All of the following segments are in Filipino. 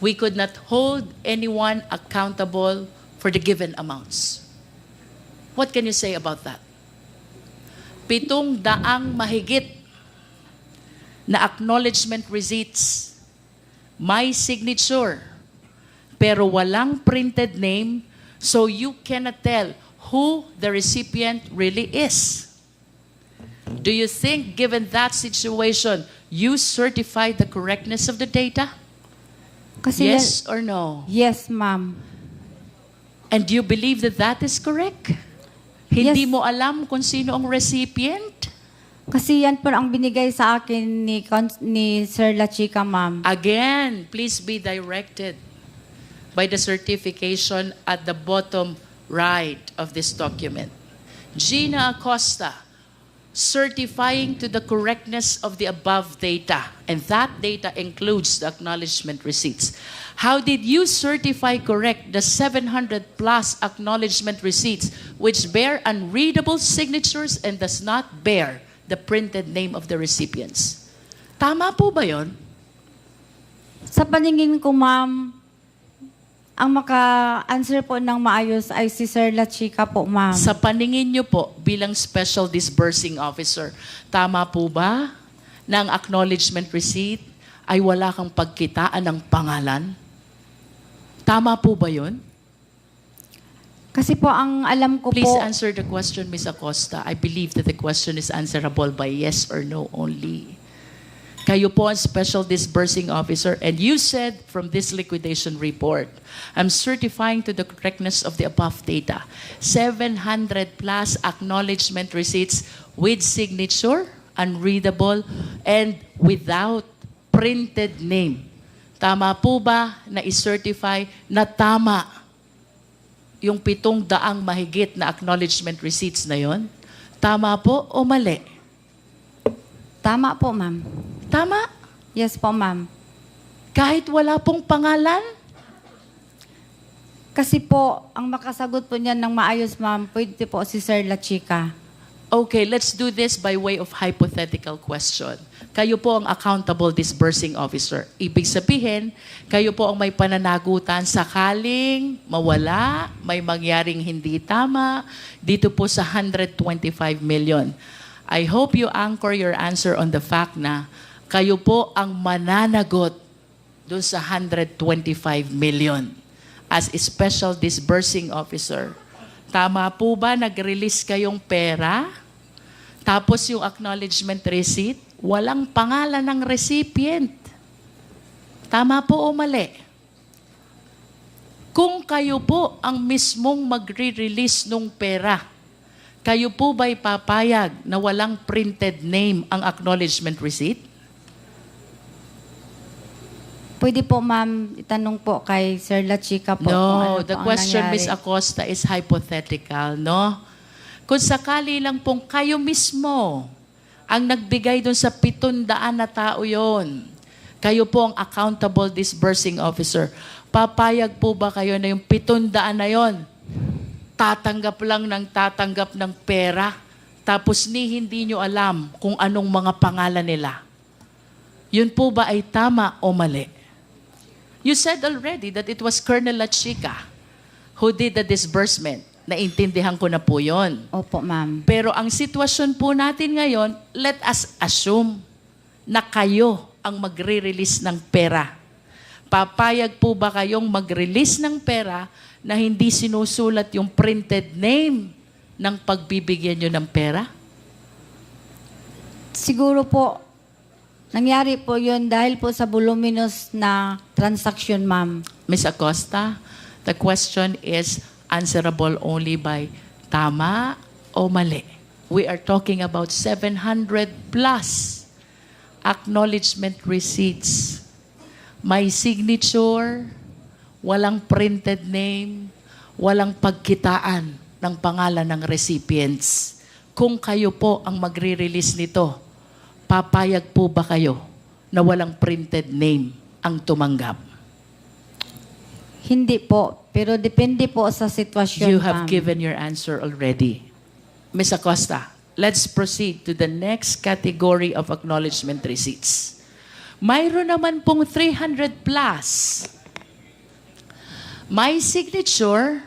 we could not hold anyone accountable for the given amounts. What can you say about that? Pitong daang mahigit na acknowledgement receipts, may signature, pero walang printed name, so you cannot tell who the recipient really is. Do you think, given that situation, you certified the correctness of the data? Kasi yes or no? Yes, ma'am. And do you believe that that is correct? Hindi Yes. mo alam kung sino ang recipient? Kasi yan po ang binigay sa akin ni, Cons- ni Sir La Chica, ma'am. Again, please be directed by the certification at the bottom right of this document. Gina Acosta, certifying to the correctness of the above data, and that data includes the acknowledgement receipts. How did you certify correct the 700 plus acknowledgement receipts which bear unreadable signatures and does not bear the printed name of the recipients? Tama po ba yon? Sa paningin ko, ma'am, ang maka-answer po ng maayos ay si Sir La Chica po, ma'am. Sa paningin niyo po bilang Special Disbursing Officer, tama po ba na ang acknowledgement receipt ay wala kang pagkitaan ng pangalan? Tama po ba yun? Kasi po ang alam ko Please po, answer the question, Ms. Acosta. I believe that the question is answerable by yes or no only. Kayo po ang Special Disbursing Officer and you said from this liquidation report, I'm certifying to the correctness of the above data. 700 plus acknowledgement receipts with signature, unreadable, and without printed name. Tama po ba na i-certify na tama yung pitong daang mahigit na acknowledgement receipts na yon? Tama po o mali? tama po, ma'am. Tama. Yes po, ma'am. Kahit wala pong pangalan? Kasi po, ang makasagot po niyan ng maayos, ma'am, pwede po si Sir La Chica. Okay, let's do this by way of hypothetical question. Kayo po ang accountable disbursing officer. Ibig sabihin, kayo po ang may pananagutan sakaling mawala, may mangyaring hindi tama dito po sa 125 million. I hope you anchor your answer on the fact na kayo po ang mananagot doon sa 125 million as special disbursing officer. Tama po ba nag-release kayong pera? Tapos yung acknowledgement receipt, walang pangalan ng recipient. Tama po o mali? Kung kayo po ang mismong magre-release ng pera, kayo po ba'y papayag na walang printed name ang acknowledgement receipt? Pwede po, ma'am, itanong po kay Sir La Chica po. No, ano the po question. Ms. Acosta, is hypothetical, no? Kung sakali lang pong kayo mismo ang nagbigay doon sa pitundaan na tao yon, kayo po ang accountable disbursing officer, papayag po ba kayo na yung pitundaan na yon, tatanggap lang ng tatanggap ng pera, tapos ni hindi nyo alam kung anong mga pangalan nila? Yun po ba ay tama o mali? You said already that it was Colonel Lachica who did the disbursement. Naintindihan ko na po yon. Opo, ma'am. Pero ang sitwasyon po natin ngayon, let us assume na kayo ang magre-release ng pera. Papayag po ba kayong mag-release ng pera na hindi sinusulat yung printed name ng pagbibigyan nyo ng pera? Siguro po, nangyari po yun dahil po sa voluminous na transaction, ma'am. Ms. Acosta, the question is answerable only by tama o mali. We are talking about 700 plus acknowledgement receipts. May signature, walang printed name, walang pagkitaan ng pangalan ng recipients. Kung kayo po ang magre-release nito, papayag po ba kayo na walang printed name ang tumanggap? Hindi po, pero depende po sa sitwasyon, You have ma'am. given your answer already. Ms. Acosta, let's proceed to the next category of acknowledgement receipts. Mayroon naman pong 300 plus My signature,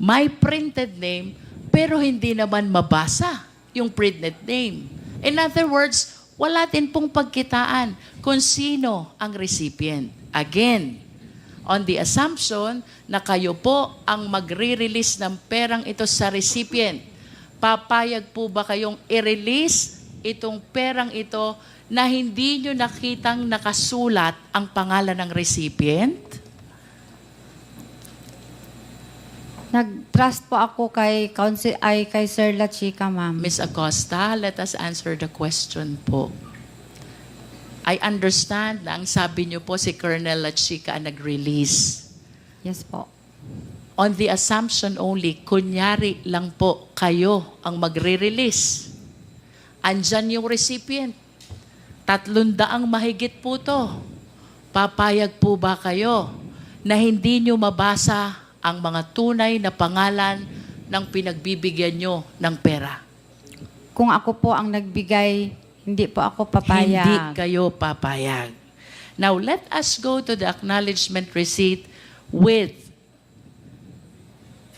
my printed name, pero hindi naman mabasa yung printed name. In other words, wala din pong pagkitaan kung sino ang recipient. Again, on the assumption na kayo po ang magre-release ng perang ito sa recipient, papayag po ba kayong i-release itong perang ito na hindi nyo nakitang nakasulat ang pangalan ng recipient? Nag-trust po ako kay, counsel, ay, kay Sir La Chica, ma'am. Ms. Acosta, let us answer the question po. I understand na ang sabi niyo po si Colonel Lachica ang nag-release. Yes po. On the assumption only, kunyari lang po kayo ang magre-release. Andyan yung recipient. Tatlong daang mahigit po to. Papayag po ba kayo na hindi nyo mabasa ang mga tunay na pangalan ng pinagbibigyan nyo ng pera? Kung ako po ang nagbigay, hindi po ako papayag. Hindi kayo papayag. Now, let us go to the acknowledgement receipt with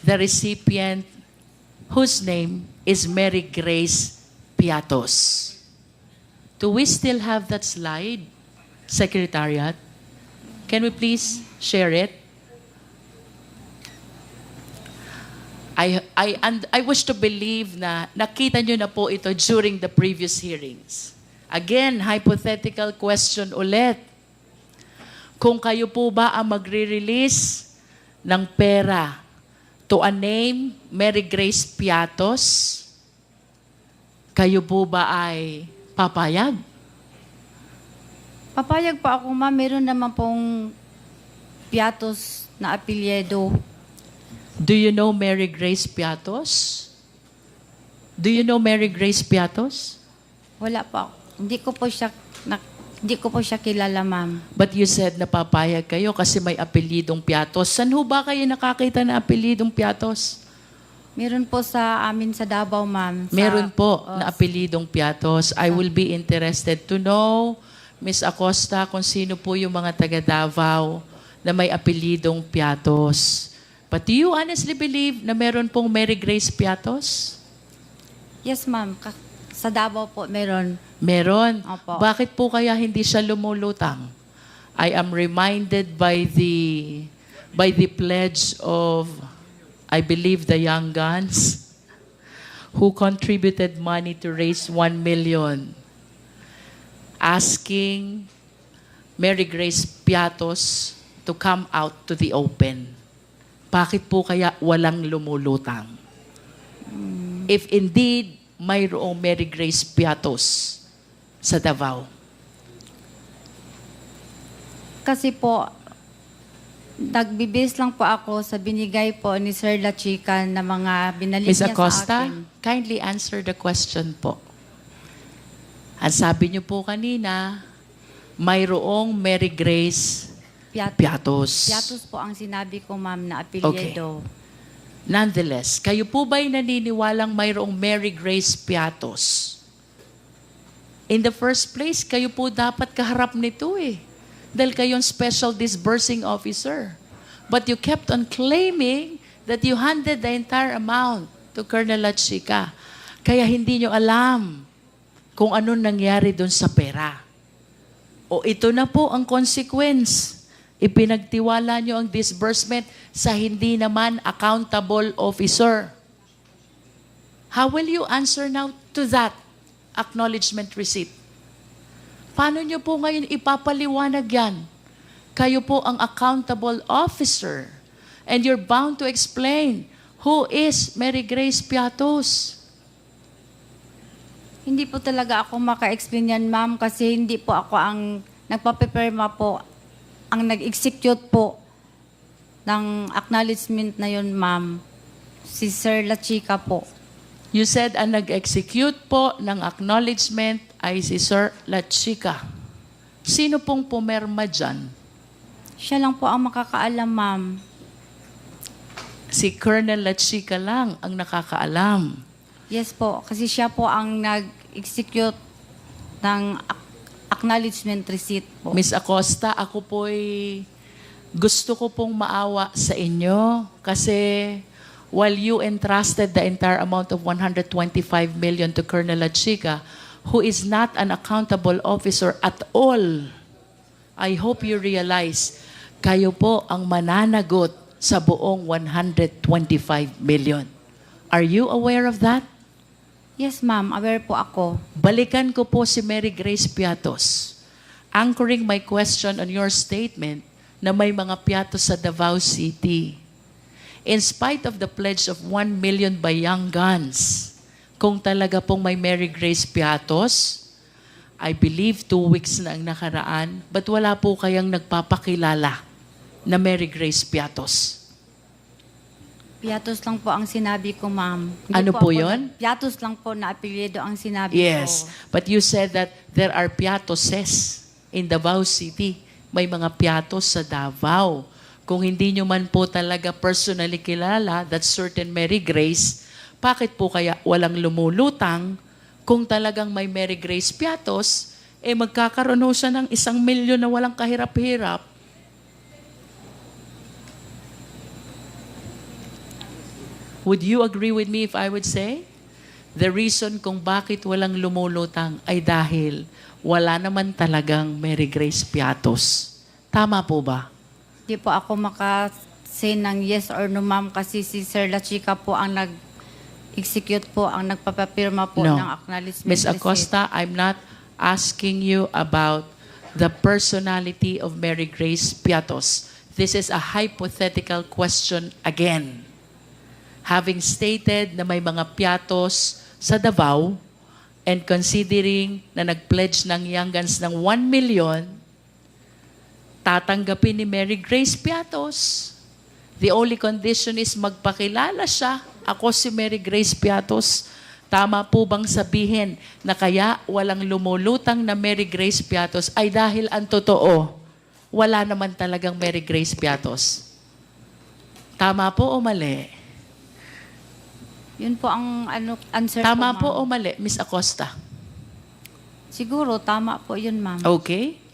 the recipient whose name is Mary Grace Piatos. Do we still have that slide, Secretariat? Can we please share it? I, I, and I wish to believe na nakita nyo na po ito during the previous hearings. Again, hypothetical question ulit. Kung kayo po ba ang magre-release ng pera to a name, Mary Grace Piatos, kayo po ba ay papayag? Papayag po ako, ma'am. Meron naman pong piatos na apelyedo. Do you know Mary Grace Piatos? Do you know Mary Grace Piatos? Wala po. Hindi ko po siya, na, hindi ko po siya kilala, ma'am. But you said na papayag kayo kasi may apelidong Piatos. San ho ba kayo nakakita na apelidong Piatos? Meron po sa amin sa Davao, ma'am. Sa- Meron po Oh, na apelidong Piatos. I will be interested to know, Miss Acosta, kung sino po yung mga taga Davao na may apelidong Piatos. But do you honestly believe na meron pong Mary Grace Piatos? Yes, ma'am. Ka- Sa Davao po, meron. Meron. Opo. Bakit po kaya hindi siya lumulutang? I am reminded by the by the pledge of I believe the Young Guns who contributed money to raise 1 million asking Mary Grace Piatos to come out to the open. Bakit po kaya walang lumulutang? If indeed mayroong Mary Grace Piatos sa Davao. Kasi po, nagbibis lang po ako sa binigay po ni Sir La Chica na mga binalik Ms. niya Acosta, sa akin. kindly answer the question po. Ang sabi niyo po kanina, mayroong Mary Grace Piat- Piatos. Piatos po ang sinabi ko, ma'am, na apelyedo. Nonetheless, kayo po ba'y naniniwalang mayroong Mary Grace Piatos? In the first place, kayo po dapat kaharap nito eh. Dahil kayong special disbursing officer. But you kept on claiming that you handed the entire amount to Colonel Lachica. Kaya hindi nyo alam kung ano nangyari doon sa pera. O ito na po ang consequence. Ipinagtiwala nyo ang disbursement sa hindi naman accountable officer. How will you answer now to that acknowledgement receipt? Paano nyo po ngayon ipapaliwanag yan? Kayo po ang accountable officer and you're bound to explain who is Mary Grace Piatos. Hindi po talaga ako maka-explain yan, ma'am, kasi hindi po ako ang nagpapaperma po, ang nag-execute po ng acknowledgement na yun, ma'am. Si Sir La Chica po. You said ang nag-execute po ng acknowledgement ay si Sir Lachica. Sino pong pumerma dyan? Siya lang po ang makakaalam, ma'am. Si Colonel Lachica lang ang nakakaalam. Yes po, kasi siya po ang nag-execute ng acknowledgement receipt po. Miss Acosta, ako po'y gusto ko pong maawa sa inyo kasi while you entrusted the entire amount of 125 million to Colonel Lachiga, who is not an accountable officer at all, I hope you realize, kayo po ang mananagot sa buong 125 million. Are you aware of that? Yes, ma'am. Aware po ako. Balikan ko po si Mary Grace Piatos. Anchoring my question on your statement na may mga piatos sa Davao City. In spite of the pledge of 1 million by Young Guns, kung talaga pong may Mary Grace Piatos, I believe two weeks na ang nakaraan, but wala po kayang nagpapakilala na Mary Grace Piatos. Piatos lang po ang sinabi ko, ma'am. Ano ako po yun? nag- Piatos lang po na apelyido ang sinabi Yes, ko. but you said that there are piatoses in Davao City. May mga piatos sa Davao. Kung hindi nyo man po talaga personally kilala that certain Mary Grace, bakit po kaya walang lumulutang kung talagang may Mary Grace piatos, eh magkakaroon ho siya ng isang milyon na walang kahirap-hirap. Would you agree with me if I would say? The reason kung bakit walang lumulutang ay dahil wala naman talagang Mary Grace Piatos. Tama po ba? Di po ako maka-say ng yes or no, ma'am, kasi si Sir La Chica po ang nag-execute po, ang nagpapapirma po No. ng acknowledgement Ms. receipt. Acosta, I'm not asking you about the personality of Mary Grace Piatos. This is a hypothetical question again. Having stated na may mga piatos sa Davao and considering na nag-pledge ng Young Guns ng 1 million, tatanggapin ni Mary Grace Piatos. The only condition is magpakilala siya. Ako si Mary Grace Piatos. Tama po bang sabihin na kaya walang lumulutang na Mary Grace Piatos ay dahil ang totoo, wala naman talagang Mary Grace Piatos? Tama po o mali? Yun po ang ano, answer Tama po ma'am. o mali, Miss Acosta? Siguro, tama po yun, ma'am. Okay?